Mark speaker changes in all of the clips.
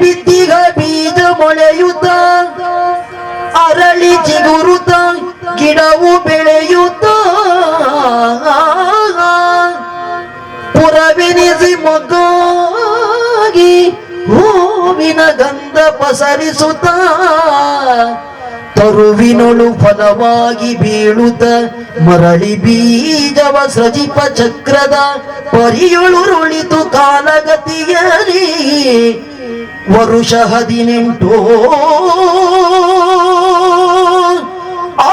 Speaker 1: ಬಿದ್ದಿಗ ಬೀಜ ಮೊಳೆಯುತ್ತ, ಅರಳಿ ಚಿಗುರುತ್ತ, ಗಿಡವು ಬೆಳೆಯುತ್ತ. ಪುರವೆನಿಸಿ ಮೊಗ್ಗಾಗಿ ಹೂವಿನ ಗಂಧ ಪಸರಿಸುತ್ತ, ತರುವಿನೊಳು ಫಲವಾಗಿ ಬೀಳುತ್ತ, ಮರಳಿ ಬೀಜವ ಸಜಿಪ ಚಕ್ರದ ಪರಿಯೊಳು ರುಳಿತು ಕಾಲಗತಿಯಲಿ ವರುಷ ಹದಿನೆಂಟು ಆ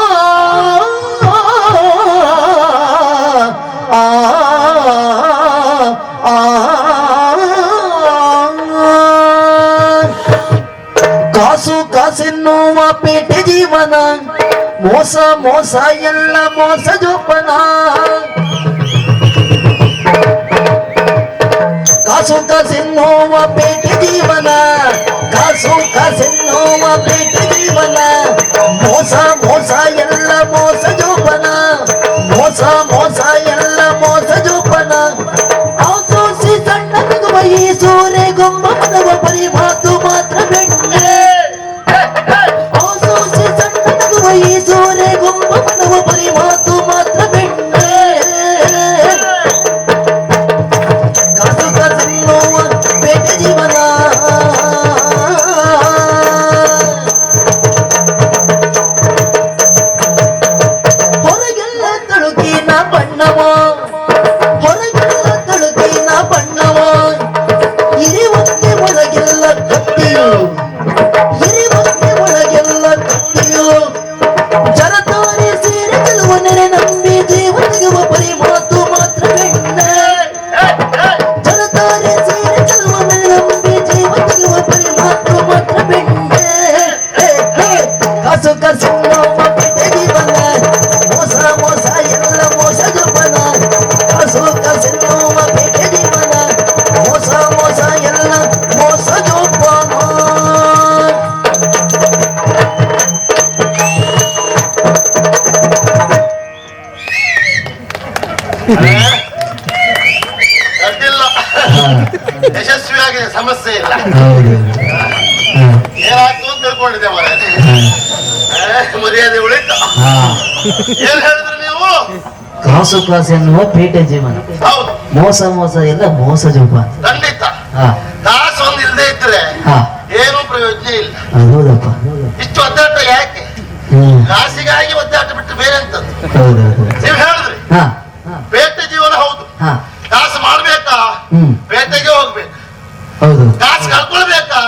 Speaker 1: ಆ ಕಾಸು ಕಾಸೆನ್ನುವ ಪೇಟೆ ಜೀವನ ಮೋಸ ಮೋಸ ಎಲ್ಲ ಮೋಸ ಜೋಪನ ಸೂರೆ ಹಾ
Speaker 2: ಮರ. ಮರ್ಯಾದೆ ಉಳಿತು? ಏನ್ ಹೇಳಿದ್ರಿ ನೀವು?
Speaker 1: ಕಾಸು ಕಾಸು ಎನ್ನುವ ಪೇಟೆ ಜೀವನ. ಮೋಸ ಮೋಸ ಎಲ್ಲ ಮೋಸ ಜೋಪಾನ
Speaker 2: ಖಂಡಿತ. ಕಾಸು ಒಂದು ಇಲ್ಲದೆ ಇದ್ರೆ ಏನೂ ಪ್ರಯೋಜನ ಇಲ್ಲ.
Speaker 1: ಹೌದಪ್ಪ.
Speaker 2: ಇಷ್ಟು ಒದ್ದಾಟ ಯಾಕೆ? ಕಾಸಿಗಾಗಿ ಒದ್ದಾಟ ಬಿಟ್ಟು ಬೇರೆ ಅಂತದ್ದು ನೀವು ಹೇಳಿದ್ರಿ. ಪೇಟೆ ಜೀವನ ಹೌದು. ಕಾಸು ಮಾಡ್ಬೇಕಾ? ಪೇಟೆಗೆ ಹೋಗ್ಬೇಕು.
Speaker 1: ಹೌದು.
Speaker 2: ಕಾಸು ಕಳ್ಕೊಳ್ಬೇಕಾ?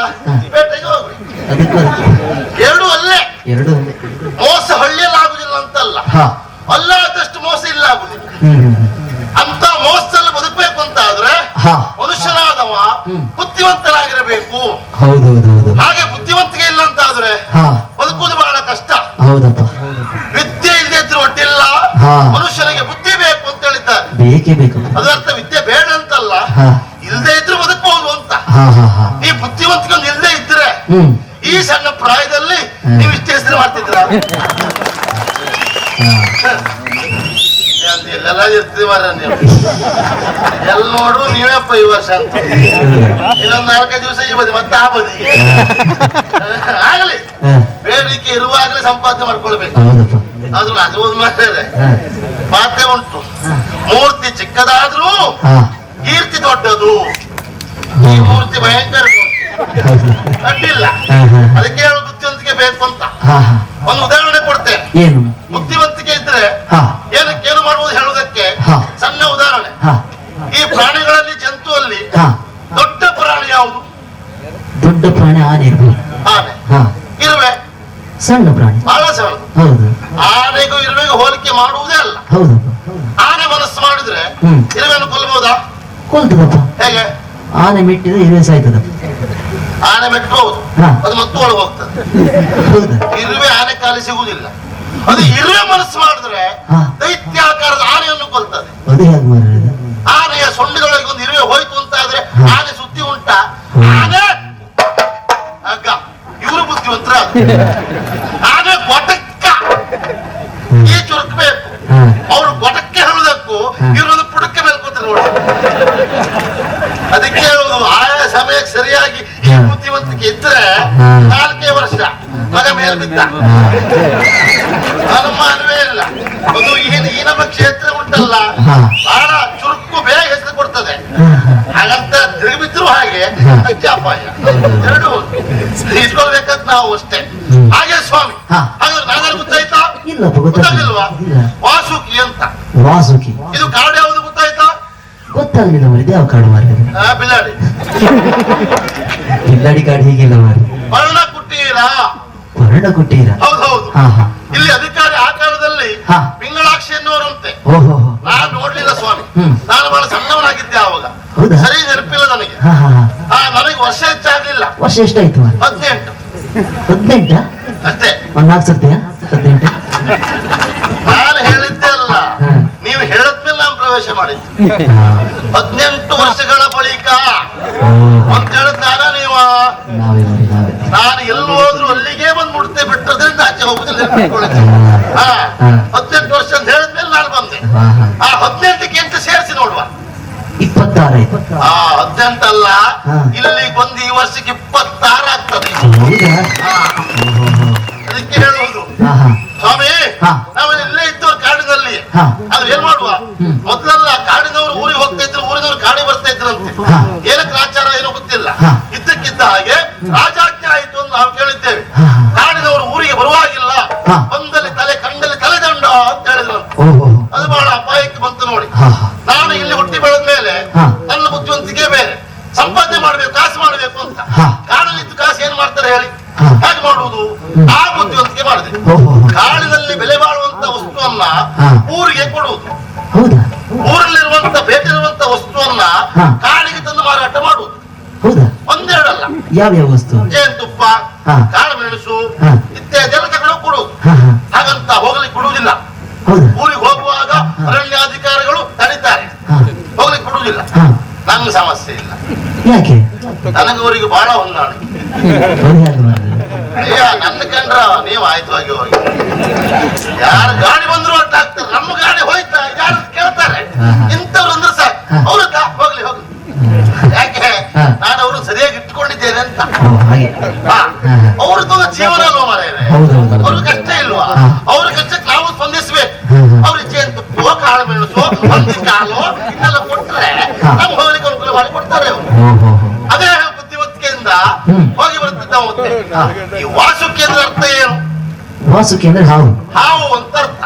Speaker 2: ಪೇಟೆಗೆ ಎರಡು ಅಲ್ಲೇ.
Speaker 1: ಎರಡು.
Speaker 2: ಮೋಸ ಹಳ್ಳಿಯಲ್ಲಿ ಆಗುದಿಲ್ಲ ಅಂತಲ್ಲ.
Speaker 1: ಅಲ್ಲ
Speaker 2: ಅಲ್ಲಾದಷ್ಟು ಮೋಸ ಇಲ್ಲ ಆಗುದಿಲ್ಲ. ಅಂತ ಮೋಸದಲ್ಲಿ ಬದುಕಬೇಕು ಅಂತ ಆದ್ರೆ
Speaker 1: ಹಾ.
Speaker 2: ಮನುಷ್ಯನಾದವ. ಬುದ್ಧಿವಂತನಾಗಿರಬೇಕು. ಹಾಗೆ ಬುದ್ಧಿವಂತಿಕೆ ಇಲ್ಲ ಅಂತ ಆದ್ರೆ
Speaker 1: ಹಾ.
Speaker 2: ಬದುಕುವುದು ಬಹಳ ಕಷ್ಟ.
Speaker 1: ಹೌದಪ್ಪ.
Speaker 2: ವಿದ್ಯೆ ಇಲ್ಲದೆ ಇದ್ರು ಒಟ್ಟಿಲ್ಲ. ಮನುಷ್ಯನಿಗೆ ಬುದ್ಧಿ ಬೇಕು ಅಂತ ಹೇಳಿದ್ದಾರೆ.
Speaker 1: ಬೇಕೇ ಬೇಕು.
Speaker 2: ಅದರ್ಥ ವಿದ್ಯೆ ಬೇಡ ಅಂತಲ್ಲ. ಇಲ್ಲದೆ ಇದ್ರೆ ಬದುಕಬಹುದು ಅಂತ. ಈ ಬುದ್ಧಿವಂತಿಕೆ ಇಲ್ಲದೆ ಇದ್ರೆ ಈ ಸಣ್ಣ ಪ್ರಾಯದಲ್ಲಿ. ನೀವು ಇಷ್ಟು ಹೆಸರು ಮಾಡ್ತಿದ್ರ
Speaker 1: ಎಲ್ಲ
Speaker 2: ಎಲ್ಲೆಲ್ಲ ಇರ್ತೀವಿ ಮಾರ್ರೆ ನೀವು. ಎಲ್ ನೋಡು ನೀವೇಪ್ಪ ಈ ವರ್ಷ ಅಂತ. ಇನ್ನೊಂದು ನಾಲ್ಕೈದು ದಿವಸ ಈ ಬದಿ ಮತ್ತೆ ಆ ಬದಿ. ಆಗಲಿ. ಬೇಡಿಕೆ ಇರುವಾಗಲೇ ಸಂಪಾದನೆ ಮಾಡ್ಕೊಳ್ಬೇಕು.
Speaker 1: ಅದು
Speaker 2: ಆದ್ರೂ ಅದು ಒಂದು ಮಾತಾಡಿದ್ರೆ
Speaker 1: ಹಾ.
Speaker 2: ಮಾತೆ ಉಂಟು. ಮೂರ್ತಿ ಚಿಕ್ಕದಾದ್ರೂ ಕೀರ್ತಿ ದೊಡ್ಡದು. ಈ ಮೂರ್ತಿ ಭಯಂಕರ
Speaker 1: ಹಾ
Speaker 2: ಅದಕ್ಕೆ ಹೇಳು ಬುದ್ಧಿವಂತಿಕೆ ಬೇಕು ಅಂತ. ಒಂದು ಉದಾಹರಣೆ ಕೊಡ್ತೇನೆ.
Speaker 1: ಏನು?
Speaker 2: ಬುದ್ಧಿವಂತಿಕೆ ಇದ್ರೆ
Speaker 1: ಹಾ.
Speaker 2: ಏನು ಮಾಡುವುದು ಹೇಳುವುದಕ್ಕೆ. ಸಣ್ಣ ಉದಾಹರಣೆ. ಈ ಪ್ರಾಣಿಗಳಲ್ಲಿ ಜಂತುವಲ್ಲಿ ದೊಡ್ಡ ಪ್ರಾಣಿ ಯಾವುದು?
Speaker 1: ದೊಡ್ಡ ಪ್ರಾಣಿ ಆನೆ ಹಾ.
Speaker 2: ಇರುವೆ.
Speaker 1: ಸಣ್ಣ ಪ್ರಾಣಿ.
Speaker 2: ಬಹಳ ಸಣ್ಣ.
Speaker 1: ಹೌದು.
Speaker 2: ಆನೆಗೂ ಇರುವೆಗೂ ಹೋಲಿಕೆ ಮಾಡುವುದೇ ಅಲ್ಲ.
Speaker 1: ಹೌದು.
Speaker 2: ಆನೆ ಮನಸ್ಸು ಮಾಡಿದ್ರೆ. ಇರುವೆಯನ್ನು ಕೊಲ್ಲಬಹುದಾ
Speaker 1: ಕೊಲ್ತದಪ್ಪ.
Speaker 2: ಹೇಗೆ?
Speaker 1: ಆನೆ ಮೆಟ್ಟಿದ ಇರುವೆ ಸಾಯ್ತದಪ್ಪ.
Speaker 2: ಆನೆ ಮೆಟ್ಟು
Speaker 1: ಹೌದು
Speaker 2: ಅದು ಮತ್ತು ಒಳಗೆ ಹೋಗ್ತದೆ. ಇರುವೆ ಆನೆ ಕಾಲಿ ಸಿಗುವುದಿಲ್ಲ. ಅದು ಇರುವೆ ಮನಸ್ಸು ಮಾಡಿದ್ರೆ. ದೈತ್ಯಾಕಾರದ ಆನೆಯನ್ನು ಕೊಲ್ತದೆ. ಆನೆಯ ಸೊಂಡಿದೊಳಗೆ ಒಂದು ಇರುವೆ ಹೋಯ್ತು ಅಂತ ಆದ್ರೆ. ಆನೆ ಸುದ್ದಿ ಉಂಟ. ಆನೆ! ಅಗ್ಗ. ಇವರು ಬುದ್ಧಿವಂತರ ಇದ್ದ
Speaker 1: ಬಿದ್ದ.
Speaker 2: ಅನುಮಾನವೇ ಇಲ್ಲ. ಅದು ಏನ್ ಈ ನಮ್ಮ ಕ್ಷೇತ್ರ ಉಂಟಲ್ಲ. ಬಹಳ ಚುರುಕು ಬೇಗ ಹೆಸರು ಕೊಡ್ತದೆ. ಹಾಗಂತ ತಿರುಗಿದ್ರು ಹಾಗೆ ಅಪಾಯ ಎರಡು ಇಟ್ಕೊಳ್ಬೇಕಂತ ನಾವು ಅಷ್ಟೇ. ಹಾಗೆ ಸ್ವಾಮಿ. ಹಾಗಾದ್ರೆ ನಾಗರ ಗೊತ್ತಾಯ್ತಾ? ಗೊತ್ತಾಗಿಲ್ವಾ? ವಾಸುಕಿ ಅಂತ.
Speaker 1: ವಾಸುಕಿ.
Speaker 2: ಇದು ಕಾಡು ಯಾವುದು ಗೊತ್ತಾಯ್ತಾ?
Speaker 1: ಗೊತ್ತಾಗಲಿಲ್ಲ ಮಾರಿ ಯಾವ ಕಾಡು ಮಾರಿ
Speaker 2: ಬಿಲ್ಲಾಡಿ.
Speaker 1: ಕಿಲ್ಲಡಿ ಕಾಡು ಹೀಗಿಲ್ಲ ಮಾರಿ
Speaker 2: ವರ್ಣ ಕುಟೀರ
Speaker 1: ವರ್ಣ ಕುಟೀರ
Speaker 2: ಹೌದೌದು ಇಲ್ಲಿ ಅಧಿಕಾರಿ ಆ ಕಾಲದಲ್ಲಿ. ಪಿಂಗಳಾಕ್ಷಿ ಎನ್ನುವರಂತೆ. ನಾನು ನೋಡ್ಲಿಲ್ಲ ಸ್ವಾಮಿ. ನಾನು ಬಹಳ ಸಣ್ಣವನಾಗಿದ್ದೆ ಆವಾಗ? ಸರಿ ನೆನಪಿಲ್ಲ ನನಗೆ. ನನಗೆ ವರ್ಷ ಹೆಚ್ಚಾಗ್ಲಿಲ್ಲ.
Speaker 1: ವರ್ಷ ಎಷ್ಟಾಯ್ತು
Speaker 2: ಹದಿನೆಂಟು.
Speaker 1: ಹದಿನೆಂಟ?
Speaker 2: ಅಷ್ಟೇ.
Speaker 1: ಒಂದ್ ನಾಲ್ಕು ಸರ್ತಿಯ? ಹದಿನೆಂಟು.
Speaker 2: ನಾನು ಹೇಳಿದ್ದೆ ಅಲ್ಲ. ನೀವು ಹೇಳದ್ಮೇಲೆ ನಾನು ಪ್ರವೇಶ ಮಾಡಿದ್ದೆ. ಹದಿನೆಂಟು ವರ್ಷಗಳ ಬಳಿಕ. ಅಂತ ಹೇಳಿದ್ ನಾನ ನೀವ
Speaker 1: ನಾವೇ? ಮಾರಿ ನಾವೇ
Speaker 2: ನಾನು ಎಲ್ಲಿ ಹೋದ್ರು ಅಲ್ಲಿಗೆ ಬಂದು ಮುಡ್ತೆ ಬಿಟ್ಟದ್ರಿಂದ ಆಚೆ ಹೋಗುದಿಲ್ಲ
Speaker 1: ಹಾ.
Speaker 2: ಹದಿನೆಂಟು ವರ್ಷ ಅಂತ ಹೇಳಿದ್ಮೇಲೆ ನಾನು ಬಂದೆ. ಆ ಹದಿನೆಂಟಕ್ಕೆ ಎಂಟು ಸೇರಿಸಿ ನೋಡುವ.
Speaker 1: ಇಪ್ಪತ್ತಾರು
Speaker 2: ಆ ಹದಿನೆಂಟಲ್ಲ
Speaker 1: ಅಲ್ಲ
Speaker 2: ಇಲ್ಲಿ ಬಂದು ಈ ವರ್ಷಕ್ಕೆ ಇಪ್ಪತ್ತಾರು ಆಗ್ತದೆ. ಅದಕ್ಕೆ ಹೇಳುವುದು. ಸ್ವಾಮಿ. ನಾವು ಇಲ್ಲೇ ಇದ್ದವ್ರು ಕಾಡಿನಲ್ಲಿ.
Speaker 1: ಆದ್ರೆ
Speaker 2: ಅದು ಏನ್ ಮಾಡುವ. ಮೊದಲೆಲ್ಲ ಕಾಡಿನವರು ಊರಿಗೆ ಹೋಗ್ತಾ ಇದ್ರು ಊರಿನವ್ರು ಕಾಡಿ ಬರ್ತಾ ಇದ್ರಂತೆ. ಏನಕ್ಕೆ ಆಚಾರ ಏನೋ ಗೊತ್ತಿಲ್ಲ. ಇದ್ದಕ್ಕಿದ್ದ ಹಾಗೆ ರಾಜಾಜ್ಞೆ ಆಯ್ತು ಅಂತ ನಾವು ಕೇಳಿದ್ದೇವೆ
Speaker 1: ಹಾ, ಹಾ.
Speaker 2: ಕಾಡಿನವರು ಊರಿಗೆ ಬರುವಾಗಿಲ್ಲ
Speaker 1: ಹಾ.
Speaker 2: ಬಂದಲ್ಲಿ ತಲೆ ಕಂಡಲ್ಲಿ ತಲೆದಂಡ ಅಂತ ಹೇಳಿದ್ರಂತೆ
Speaker 1: ಓಹೋ ಹೋ.
Speaker 2: ಅದು ಬಹಳ ಅಪಾಯಕ್ಕೆ ಬಂತು ನೋಡಿ
Speaker 1: ಹಾ ಹಾ
Speaker 2: ನಾನು ಇಲ್ಲಿ ಹುಟ್ಟಿ ಬೆಳೆದ ಮೇಲೆ
Speaker 1: ಹಾ.
Speaker 2: ನನ್ನ ಬುದ್ಧಿವಂತಿಕೆ ಬೇರೆ ಸಂಪಾದನೆ ಮಾಡ್ಬೇಕು ಅಂತ. ಕಾಡಲ್ಲಿದ್ದು ಕಾಸು ಏನ್ ಮಾಡ್ತಾರೆ ಹೇಳಿ. ಹೇಗೆ ಮಾಡುವುದು. ಆ ಬುದ್ಧಿವಂತಿಕೆ ಮಾಡಿದೆ. ಕಾಡಿನಲ್ಲಿ ಬೆಲೆ ಬಾಳುವಂತ ವಸ್ತುವನ್ನ. ಊರಿಗೆ ಕೊಡುವುದು ಊರಲ್ಲಿರುವಂತ ಬೇಕಿರುವಂತ ವಸ್ತುವನ್ನ. ಕಾಡಿಗೆ ತಂದು ಮಾರಾಟ ಮಾಡುವುದು ಒಂದೆರಡಲ್ಲ.
Speaker 1: ಯಾವ್ಯಾವ ವಸ್ತು?
Speaker 2: ಜೇನುತುಪ್ಪ
Speaker 1: ಕಾಳು
Speaker 2: ಕಾಳುಮೆಣಸು
Speaker 1: ಹಾ.
Speaker 2: ಇತ್ಯಾದಿ ಎಲ್ಲ ತಗೊಂಡು ಕೊಡುವುದು ಹಾಗಂತ ಹೋಗ್ಲಿಕ್ಕೆ
Speaker 1: ಕೊಡುವುದಿಲ್ಲ.
Speaker 2: ಊರಿಗೆ ಹೋಗುವಾಗ ಅರಣ್ಯಾಧಿಕಾರಿಗಳು ತಡಿತಾರೆ.
Speaker 1: ಹಾ.
Speaker 2: ಹೋಗ್ಲಿಕ್ಕೆ
Speaker 1: ಕೊಡುವುದಿಲ್ಲ.
Speaker 2: ನಂಗೆ ಸಮಸ್ಯೆ ಇಲ್ಲ.
Speaker 1: ಯಾಕೆ?
Speaker 2: ನನಗೆ ಅವರಿಗೆ ಬಹಳ ಹೊಂದಾಣಿಕೆ.
Speaker 1: ಅವ್ರು
Speaker 2: ಅಯ್ಯ ನನ್ನ ಕಂಡ್ರ ನೀವು ಆಯ್ತು ಹೋಗಿ ಯಾರು ಗಾಡಿ ಬಂದ್ರು ಒಟ್ಟಾಗ್ತಾರೆ ನಮ್ಮ ಗಾಡಿ ಹೋಯ್ತಾ? ಯಾರು ಕೇಳ್ತಾರೆ. ಇಂಥವ್ರು ಅಂದ್ರೆ
Speaker 1: ಸರ್.
Speaker 2: ಅವ್ರ ಹೋಗ್ಲಿ ಹೋಗ್ಲಿ. ಯಾಕೆ? ನಾನು ಅವರು ಸರಿಯಾಗಿ ಇಟ್ಕೊಂಡಿದ್ದೇನೆ ಅಂತ. ಅವ್ರದ್ದು ಜೀವನ ಅಲ್ವಾ
Speaker 1: ಹೌದು, ಹೌದು.
Speaker 2: ಅವ್ರ ಕಷ್ಟ ಇಲ್ವಾ. ಅವ್ರ ಕಷ್ಟಕ್ಕೆ ನಾವು ಸ್ಪಂದಿಸ್ಬೇಕು.
Speaker 1: ಹಾ, ಹಾ.
Speaker 2: ಅವ್ರ ಜೇನುತುಪ್ಪೋ ಕಾಳು ಮೆಣಸು ಹಂದಿ ಕಾಲು ಇದೆಲ್ಲ ಕೊಟ್ರೆ. ನಮ್ಗೆ ಹೋಗ್ಲಿಕ್ಕೆ ಅನುಕೂಲ ಮಾಡಿ ಕೊಡ್ತಾರೆ ಅವರು.
Speaker 1: ಓಹೋ
Speaker 2: ಅದೇ ಹೋಗಿ ಬರ್ತಿದ್ದ. ಈ ವಾಸುಕಿ ಅಂದ್ರೆ ಅರ್ಥ ಏನು?
Speaker 1: ವಾಸುಕಿ ಅಂದ್ರೆ ಹಾವು.
Speaker 2: ಹಾವು ಅಂತ ಅರ್ಥ.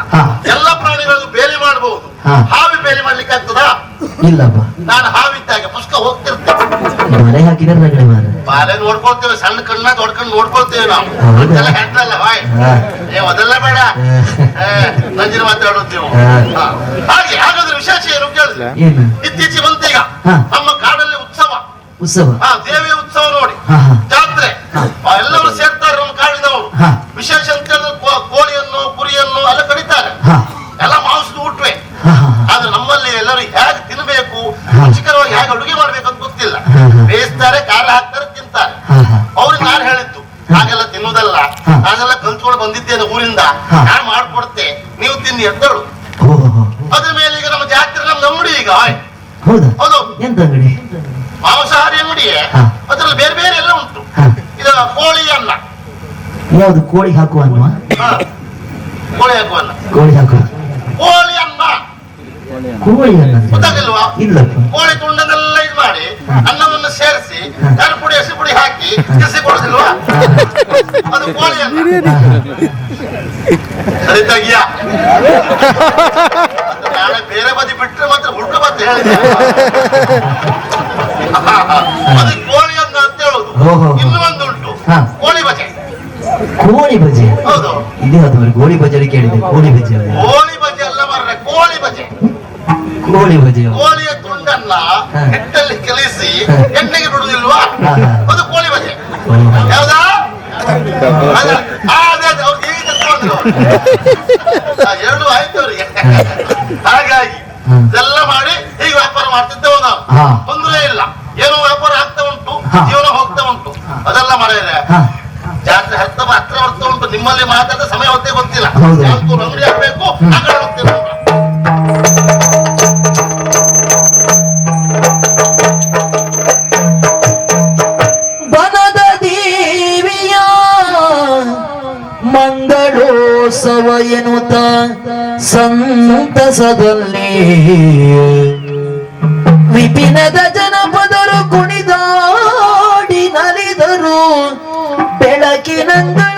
Speaker 2: ಎಲ್ಲ ಪ್ರಾಣಿಗಳಿಗೂ ಬೇಲಿ ಮಾಡಬಹುದು. ಹಾವಿ ಬೇಲಿ ಮಾಡ್ಲಿಕ್ಕೆ ಆಗ್ತದ?
Speaker 1: ಇಲ್ಲಪ್ಪ.
Speaker 2: ನಾನು ಹಾವಿದ್ದಾಗ ಪುಸ್ತಕ ಹೋಗ್ತಿರ್ತೇನೆ
Speaker 1: ಮನೆ ಹಾಕಿದ್ರೆ ಮಾರ
Speaker 2: ಬಾಲೆ ನೋಡ್ಕೊಳ್ತೇವೆ ಸಣ್ಣ ಕಣ್ಣ ದೊಡ್ಡ ನೋಡ್ಕೊಳ್ತೇವೆ ನಾವು? ಅದೆಲ್ಲ ಹೆಣ್ಣಲ್ಲ ಬಾಯ್
Speaker 1: ಏ
Speaker 2: ನೀವು ಅದೆಲ್ಲ ಬೇಡ. ನಂಜಿನ ಮಾತಾಡೋದು ನೀವು.
Speaker 1: ಹಾ.
Speaker 2: ಹಾ. ಹಾಗೆ ಹಾಗಾದ್ರೆ ವಿಶೇಷ ಏನು ಕೇಳಿದ್ರೆ?
Speaker 1: ಇತ್ತೀಚೆ
Speaker 2: ಇತ್ತೀಚೆಗೆ ಬಂತೀಗ. ನಮ್ಮ ಕಾಡಲ್ಲಿ ಉತ್ಸವ. ದೇವಿ ಉತ್ಸವ ನೋಡಿ. ಜಾತ್ರೆ. ಎಲ್ಲರೂ ಸೇರ್ತಾರೆ ನಮ್ಮ ಕಾಡಿನವರು ವಿಶೇಷ ಅಂತ ಕೋಳಿಯನ್ನು ಕುರಿಯನ್ನು ಎಲ್ಲ ಕಡಿತಾರೆ ಎಲ್ಲ ಮಾಂಸದ ಊಟವೇ
Speaker 1: ಹಾ ಹಾ
Speaker 2: ಆದ್ರೆ ನಮ್ಮಲ್ಲಿ ಎಲ್ಲರೂ ಹೇಗೆ
Speaker 1: ತಿನ್ಬೇಕು.
Speaker 2: ರುಚಿಕರವಾಗಿ ಹೇಗೆ ಅಡುಗೆ ಮಾಡ್ಬೇಕು ಅಂತ ಗೊತ್ತಿಲ್ಲ. ಬೇಯಿಸ್ತಾರೆ ಕಾಲ ಹಾಕ್ತಾರೆ ತಿಂತಾರೆ. ಅವ್ರಿಗೆ ನಾನು ಹೇಳಿದ್ದು ಹಾಗೆಲ್ಲ ತಿನ್ನುವುದಲ್ಲ. ನಾನೆಲ್ಲ ಕಲ್ತ್ಕೊಂಡು ಬಂದಿದ್ದೇನೆ ಊರಿಂದ. ನಾನು ಮಾಡ್ಕೊಡ್ತೆ. ನೀವು ತಿನ್ನಿ ಅಂತ
Speaker 1: ಓಹೋ.
Speaker 2: ಅದ್ರ ಮೇಲೆ ಈಗ ನಮ್ಮ ಜಾತ್ರೆ ನಮ್ದು ಅಂಗಡಿ ಈಗ.
Speaker 1: ಹೌದಾ.
Speaker 2: ಹೌದು.
Speaker 1: ಎಂತ ಅಂಗಡಿ?
Speaker 2: ಮಾಂಸಾಹಾರಿ ಅಂಗಡಿಯೇ ಅದರಲ್ಲಿ ಬೇರೆ ಬೇರೆ ಎಲ್ಲ ಉಂಟು. ಇದು ಕೋಳಿ ಅನ್ನ.
Speaker 1: ಯಾವುದು? ಕೋಳಿ ಹಾಕುವ
Speaker 2: ಅನ್ನ. ಕೋಳಿ ಹಾಕುವ ಅನ್ನ.
Speaker 1: ಕೋಳಿ ಹಾಕುವ
Speaker 2: ಕೋಳಿ ಅನ್ನ.
Speaker 1: ಕೋಳಿ ಅನ್ನ?
Speaker 2: ಗೊತ್ತಾಗಿಲ್ವಾ
Speaker 1: ಇಲ್ಲ
Speaker 2: ಕೋಳಿ ತುಂಡನ್ನೆಲ್ಲ ಇದು ಮಾಡಿ ಅನ್ನವನ್ನು ಸೇರಿಸಿ. ಖಾರ ಪುಡಿ ಹಸಿ ಪುಡಿ ಹಾಕಿ ಕಸಿ ಕೊಡಿಸಿಲ್ವಾ? ಅದು ಕೋಳಿ ಅನ್ನ.
Speaker 1: ಹಾ, ಹಾ.
Speaker 2: ಸರಿ ತೆಗಿಯ ಅದು ನಾಳೆ ಬೇರೆ ಬದಿ ಬಿಟ್ರೆ ಮಾತ್ರ ಹುಟ್ಟು ಮತ್ತೆ ಹೇಳಿದೆ. ಅದು ಕೋಳಿ ಅನ್ನ ಅಂತ ಹೇಳುದು.
Speaker 1: ಓಹೋ.
Speaker 2: ಇನ್ನು ಒಂದು ಉಂಟು
Speaker 1: ಹಾ.
Speaker 2: ಕೋಳಿ ಬಜೆ.
Speaker 1: ಕೋಳಿ ಬಜೆ.
Speaker 2: ಹೌದು.
Speaker 1: ಇದೆ ಅದು ಗೋಳಿ ಬಜೆ ಕೇಳಿದೆ. ಕೋಳಿ ಬಜೆ ಅಲ್ಲ.
Speaker 2: ಕೋಳಿ ಬಜೆ ಅಲ್ಲ ಮಾರ್ರೆ ಕೋಳಿ ಬಜೆ.
Speaker 1: ಕೋಳಿ ಬಜೆ
Speaker 2: ಕೋಳಿಯ ತುಂಡನ್ನ
Speaker 1: ಹೆಟ್ಟಲ್ಲಿ
Speaker 2: ಹಿಟ್ಟಲ್ಲಿ ಕಲಿಸಿ
Speaker 1: ಹಾ.
Speaker 2: ಎಣ್ಣೆಗೆ ಬಿಡುದಿಲ್ವಾ?
Speaker 1: ಹಾ, ಹಾ.
Speaker 2: ಅದು ಕೋಳಿ ಬಜೆ.
Speaker 1: ಓಹೋ.
Speaker 2: ಯಾವ್ದಾ ಆ, ಅದೇ ಅದೇ ಅವ್ರಿಗೆ ಈಗ ತಗೊಂಡ್ರು ಅವ್ರು. ಆ, ಎರಡು ಆಯ್ತು ಅವರಿಗೆ. ಹಾಗಾಗಿ
Speaker 1: ಎಲ್ಲ
Speaker 2: ಇದೆಲ್ಲ ಮಾಡಿ ಹೀಗೆ ವ್ಯಾಪಾರ ಮಾಡ್ತಿದ್ದೆವು ನಾವು. ತೊಂದರೆ ಇಲ್ಲ. ಏನೋ ವ್ಯಾಪಾರ ಆಗ್ತಾ ಉಂಟು ಜೀವನ ಹೋಗ್ತಾ ಉಂಟು. ಅದೆಲ್ಲ ಮಾಡಿದ್ರೆ ಜಾತ್ರೆ ಹತ್ತ ಹತ್ರ ಬರ್ತಾ ಉಂಟು. ನಿಮ್ಮಲ್ಲಿ ಮಾತಾಡ ಸಮಯ ಹೊತ್ತೇ ಗೊತ್ತಿಲ್ಲ. ಅಂಗಡಿ ಆಗ್ಬೇಕು ಆ ಕಡೆ
Speaker 1: ಎನ್ನುತ್ತ ಸಂತಸದಲ್ಲಿ ವಿಪಿನದ ಜನಪದರು ಕುಣಿದಾಡಿ ನಲಿದರು. ಬೆಳಕಿನಂದ